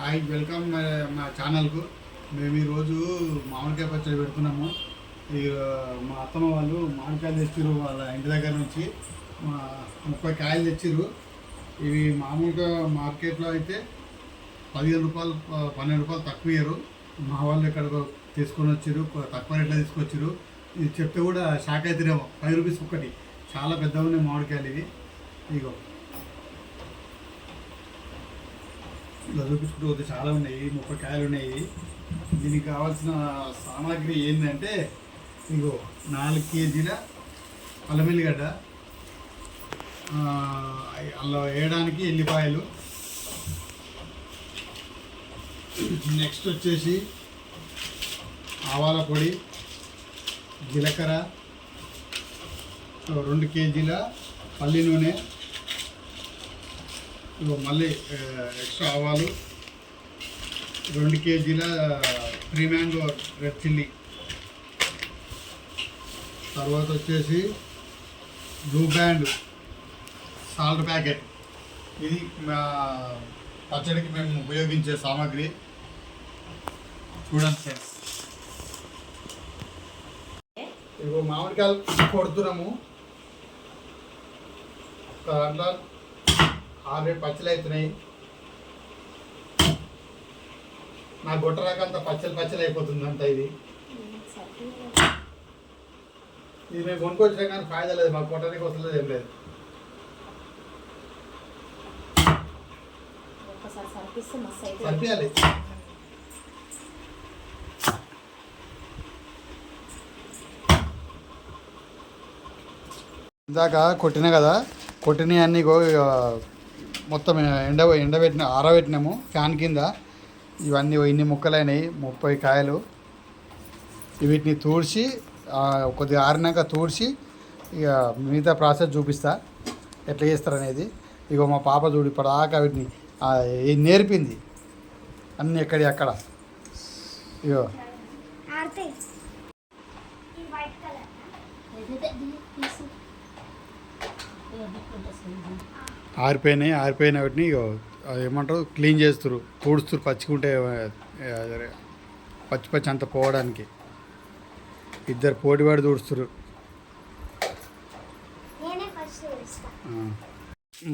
Hi welcome మా మా ఛానల్కు. మేము ఈరోజు మామిడికాయ పచ్చడి పెడుతున్నాము. ఈ మా అత్తమ్మ వాళ్ళు మామిడికాయలు తెచ్చిర్రు వాళ్ళ ఇంటి దగ్గర నుంచి. మా ముప్పై కాయలు తెచ్చిర్రు. ఇవి మామూలుగా మార్కెట్లో అయితే పదిహేను రూపాయలు పన్నెండు రూపాయలు తక్కువ ఇయ్యరు. మా వాళ్ళు ఇక్కడ తీసుకొని వచ్చారు తక్కువ రేట్లో తీసుకొచ్చారు ఇది చెప్తే కూడా షాక్ అవుతారేమో ఫైవ్ రూపీస్ ఒక్కటి. చాలా పెద్దగా ఉన్నాయి మామిడికాయలు ఇవి. ఇగో. ఇలా చూపించుకుంటూ పోతే చాలా ఉన్నాయి ముప్పై కాయలు ఉన్నాయి. దీనికి కావాల్సిన సామాగ్రి ఏంటంటే ఇగో నాలుగు కేజీల అల్లం ఎల్లిగడ్డ అలా వేయడానికి ఎల్లిపాయలు. నెక్స్ట్ వచ్చేసి ఆవాల పొడి జీలకర్ర రెండు కేజీల పల్లి నూనె మళ్ళీ ఎక్స్ట్రా ఆవాలు రెండు కేజీల ఫ్రీ మ్యాంగో రెడ్ చిల్లీ తర్వాత వచ్చేసి బ్లూ బ్యాండ్ సాల్ట్ ప్యాకెట్ ఇది మా పచ్చడికి మేము ఉపయోగించే సామాగ్రి. చూడండి సార్ ఇగో మామిడికాయలు కొడుతున్నాము. దాంట్లో ఆల్రెడీ పచ్చలు అవుతున్నాయి నా గుట్ట రకంత పచ్చలు పచ్చలు అయిపోతుంది అంత ఇది. ఇది మేము కొనుక్కొచ్చినా కానీ ఫాయిదా లేదు మాకు కొట్టడానికి వస్తలేదు ఏం లేదు. సరిపోయాలి. ఇందాక కొట్టిన కదా కొట్టిన అన్నీ మొత్తం ఎండ ఎండబెట్టిన ఆరబెట్టినాము. ఫ్యాన్ కింద. ఇవన్నీ ఇన్ని ముక్కలైనవి ముప్పై కాయలు. వీటిని తూడ్చి ఆ, కొద్దిగా ఆరినాక తూడ్చి ఇక మిగతా ప్రాసెస్ చూపిస్తా. ఎట్లా చేస్తారనేది. ఇగో మా పాప చూడు ఇప్పటిదాకా వీటిని నేర్పింది. అన్నీ ఎక్కడి అక్కడ. ఇగో. ఆడతాయి ఈ వైట్ కలర్. తీసు ఆరిపోయినాయి ఆరిపోయిన వాటిని ఏమంటారు క్లీన్ చేస్తారు పూడుస్తారు పచ్చికుంటే పచ్చి పచ్చి అంత పోవడానికి. ఇద్దరు పోటీవాడి తూడుస్తారు.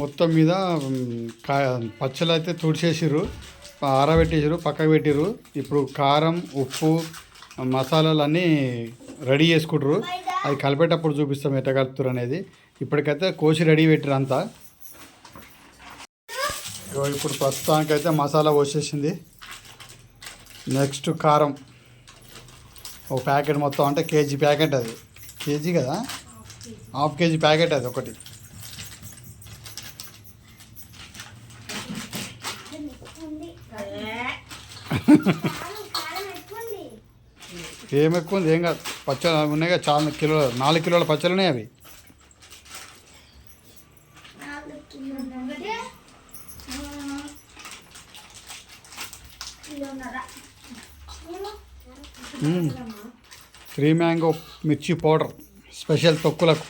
మొత్తం మీద పచ్చలు అయితే తుడిచేసిర్రు ఆరబెట్టేసారు పక్కకు పెట్టిర్రు. ఇప్పుడు కారం ఉప్పు మసాలాలు అన్నీ రెడీ చేసుకుంటారు అది కలిపేటప్పుడు చూపిస్తాం ఎట్లా కలుపుతారు అనేది. ఇప్పటికైతే కోసి రెడీ పెట్టిరు అంతా. ఇప్పుడు ప్రస్తుతానికైతే మసాలా వచ్చేసింది నెక్స్ట్ కారం. ఒక ప్యాకెట్ మొత్తం అంటే కేజీ ప్యాకెట్ అది. కేజీ కదా? హాఫ్ కేజీ ప్యాకెట్ అది ఒకటి. ఏం ఎక్కువ ఉంది? ఏం కాదు. పచ్చలు ఉన్నాయి కదా చాలా. కిలో నాలుగు కిలోల పచ్చలు ఉన్నాయి అవి నాలుగు కిలోన్నర ఫ్రీ మ్యాంగో మిర్చి పౌడర్ స్పెషల్ తొక్కులకు.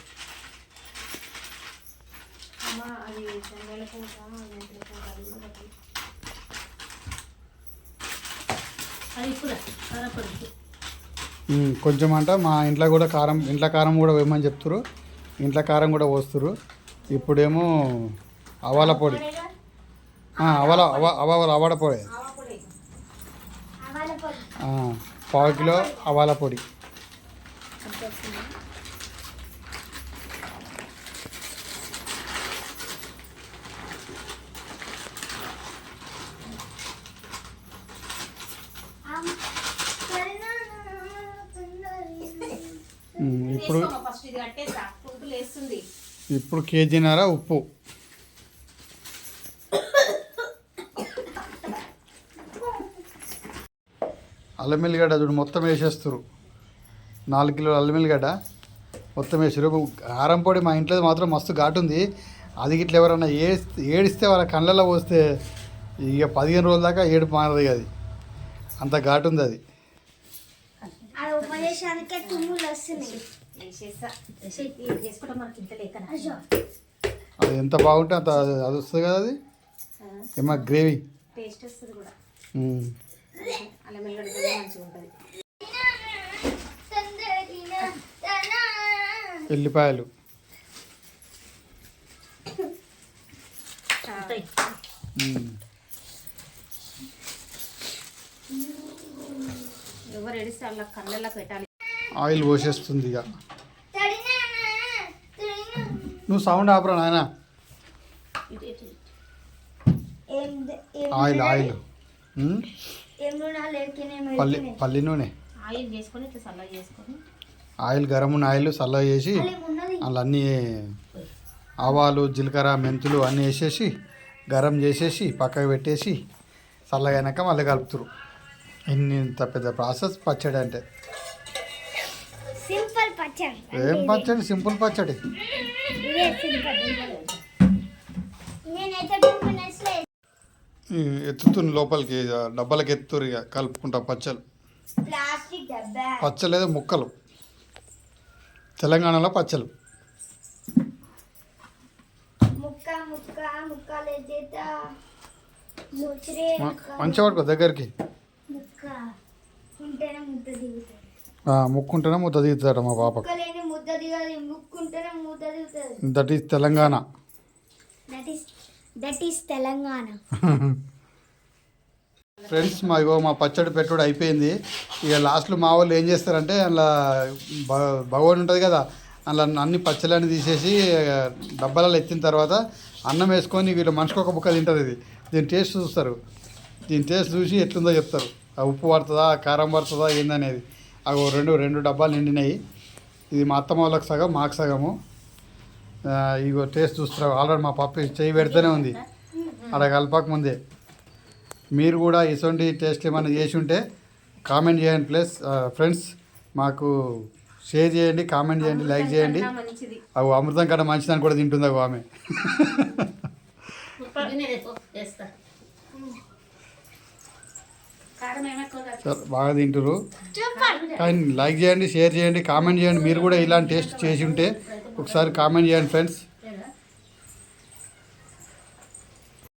కొంచెం అంట మా ఇంట్లో కూడా కారం ఇంట్లో కారం కూడా వేయమని చెప్తారు ఇంట్లో కారం కూడా పోస్తారు ఇప్పుడేమో అవాల పొడి. అవాల అవ అవాల అవాడ పొడి. పావు కిలో అవాల పొడి. ఇప్పుడు ఇప్పుడు కేజీన్నర ఉప్పు. అల్లం ఎల్లిగడ్డ చూడు మొత్తం వేసేస్తారు నాలుగు కిలోల అల్లం ఎల్లిగడ్డ మొత్తం వేసారు కారం పొడి మా ఇంట్లో మాత్రం మస్తు ఘాటు ఉంది అది గిట్ల ఎవరన్నా ఏడిస్తే ఏడిస్తే వాళ్ళ కళ్ళల్లో పోస్తే ఇక పదిహేను రోజుల దాకా ఏడుపు మారదు అది. అంత ఘాటు ఉంది అది అది ఎంత బాగుంటే అంత అది వస్తుంది కదా అది? ఏమో గ్రేవీ? టేస్ట్ వస్తుంది కూడా. అలా మెల్లడి కూడా మంచిగా ఉంటుంది. ఎల్లిపాయలు. ఎవరు ఎడిస్తే కళ్ళల్లో పెట్టాలి? ఆయిల్ పోసేస్తుంది ఇక. నువ్వు సౌండ్ ఆపరా నాయన. Oil oil. పల్లి పల్లి నూనె. ఆయిల్ చేసుకొని ఇట్లా చల్లగా చేసుకొని. ఆయిల్ గరం ఉన్న ఆయిల్ చల్లగా చేసి అందులో అన్నీ ఆవాలు జీలకర్ర మెంతులు అన్నీ వేసేసి గరం చేసేసి పక్కకు పెట్టేసి చల్లగైనాక మళ్ళీ కలుపుతారు ఇన్ని ఇంత పెద్ద ప్రాసెస్ పచ్చడి అంటే. సింపుల్ పచ్చడి. ఏం పచ్చడి? సింపుల్ పచ్చడి. నేనైతే ఎత్తుతున్న లోపలికి డబ్బాలకి ఎత్తురు ఇక కలుపుకుంటా పచ్చలు పచ్చలు ఏదో ముక్కలు. తెలంగాణలో పచ్చలు మంచిగా పడుకో దగ్గరికి. ముక్కుంటేనే ముద్ద దిగుతాడు మా దిగుతుంది. That is Telangana. That is Telangana friends మా ఇగో మా పచ్చడి పెట్టుడు అయిపోయింది. ఇక లాస్ట్లో మా వాళ్ళు ఏం చేస్తారంటే అందులో భగవాన్ ఉంటుంది కదా అందులో అన్ని పచ్చళ్ళని తీసేసి డబ్బాలలో ఎత్తిన తర్వాత అన్నం వేసుకొని వీళ్ళు మనిషికి ఒక బుక్క తింటారు ఇది. దీని టేస్ట్ చూస్తారు. దీని టేస్ట్ చూసి ఎట్లుందో చెప్తారు. ఆ ఉప్పు పడుతుందా కారం పడుతుందా ఏందనేది. అవి రెండు రెండు డబ్బాలు నిండినాయి. ఇది మా అత్తమ్మ వాళ్ళకి సగం మాకు సగము. ఇగో టేస్ట్ చూస్తారు ఆల్రెడీ మా పప్పు చేయి పెడితేనే ఉంది అక్కడ కలపక ముందే మీరు కూడా ఇటువంటి టేస్ట్ ఏమైనా చేసి ఉంటే కామెంట్ చేయండి ప్లస్ ఫ్రెండ్స్ మాకు షేర్ చేయండి కామెంట్ చేయండి లైక్ చేయండి అవి అమృతం కన్నా మంచిదని కూడా తింటుంది అవి ఆమె పొద్దున్నే రేపు వేస్తా కారం ఏమెక్కువ కాదు. చాలా బాగా తింటారు కానీ లైక్ చేయండి షేర్ చేయండి కామెంట్ చేయండి. మీరు కూడా ఇలాంటి టేస్ట్ చేసి ఉంటే ఒకసారి కామెంట్ చేయండి ఫ్రెండ్స్.